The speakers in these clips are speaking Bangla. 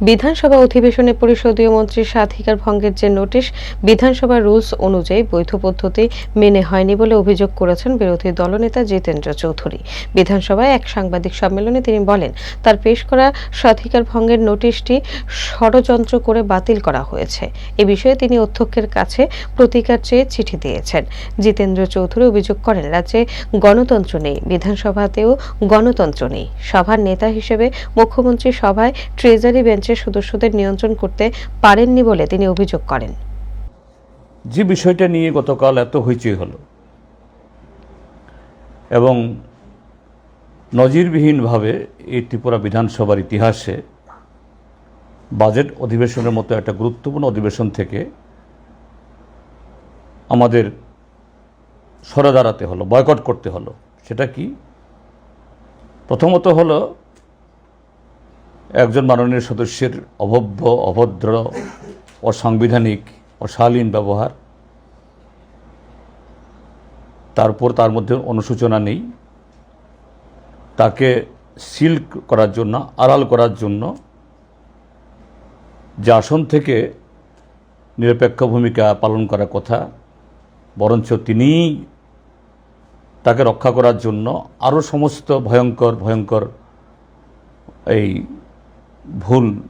বিধানসভা অধিবেশনে পরিষদীয় মন্ত্রীর স্বাধিকার ভঙ্গের যে নোটিশ, বিধানসভা রুলস অনুযায়ী বৈধ পদ্ধতি মেনে হয়নি বলে অভিযোগ করেছেন বিরোধী দলনেতা জিতেন্দ্র চৌধুরী। বিধানসভায় এক সাংবাদিক সম্মেলনে তিনি বলেন, তার পেশ করা স্বাধিকার ভঙ্গের নোটিশটি ষড়যন্ত্র করে বাতিল করা হয়েছে। এ বিষয়ে তিনি অধ্যক্ষের কাছে প্রতিকার চেয়ে চিঠি দিয়েছেন। জিতেন্দ্র চৌধুরী অভিযোগ করেন, রাজ্যে গণতন্ত্র নেই, বিধানসভাতেও গণতন্ত্র নেই। সভার নেতা হিসেবে মুখ্যমন্ত্রী সভায় ট্রেজারি বেঞ্চের সদস্যদের নিয়ন্ত্রণ করতে পারেননি বলে তিনি অভিযোগ করেন। যে বিষয়টা নিয়ে গতকাল এত হইচই হলো। এবং নজিরবিহীনভাবে এই ত্রিপুরা বিধানসভার ইতিহাসে বাজেট অধিবেশনের মতো একটা গুরুত্বপূর্ণ অধিবেশন থেকে আমাদের সরে দাঁড়াতে হলো, বয়কট করতে হলো। সেটা কি? প্রথমত হলো একজন মাননীয় সদস্যের অভব্য, অভদ্র, অসাংবিধানিক, অশালীন ব্যবহার। তারপর তার মধ্যে অনুশোচনা নেই। তাকে সিল করার জন্য, আড়াল করার জন্য যে আসন থেকে নিরপেক্ষ ভূমিকা পালন করার কথা, বরঞ্চ তিনিই তাকে রক্ষা করার জন্য আরও সমস্ত ভয়ঙ্কর ভয়ঙ্কর এই ভুল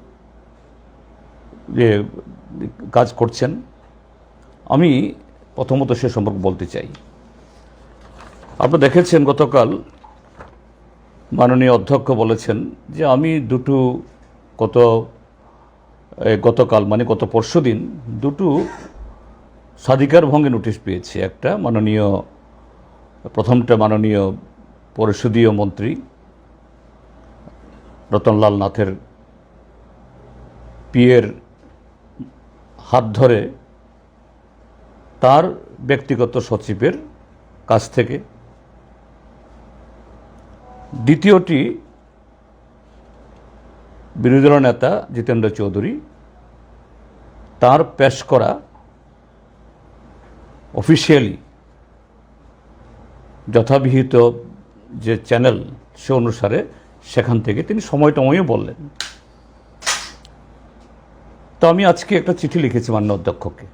যে কাজ করছেন আমি প্রথমত সে সম্পর্কে বলতে চাই। আপনারা দেখেছেন গতকাল মাননীয় অধ্যক্ষ বলেছেন যে আমি দুটো এ, গতকাল মানে গত পরশু দিন দুটো স্বাধিকার ভঙ্গে নোটিশ পেয়েছি। একটা মাননীয় প্রথমটা মাননীয় পরিষদীয় মন্ত্রী রতনলাল নাথের পিয়ের হাত ধরে তার ব্যক্তিগত সচিবের কাছ থেকে। দ্বিতীয়টি বিরোধী দল নেতা জিতেন্দ্র চৌধুরী, তার পেশ করা অফিসিয়ালি যথাবিহিত যে চ্যানেল সে অনুসারে সেখান থেকে তিনি সময় টময়ও বললেন। তো আমি আজকে একটা চিঠি লিখেছি মান্য অধ্যক্ষকে।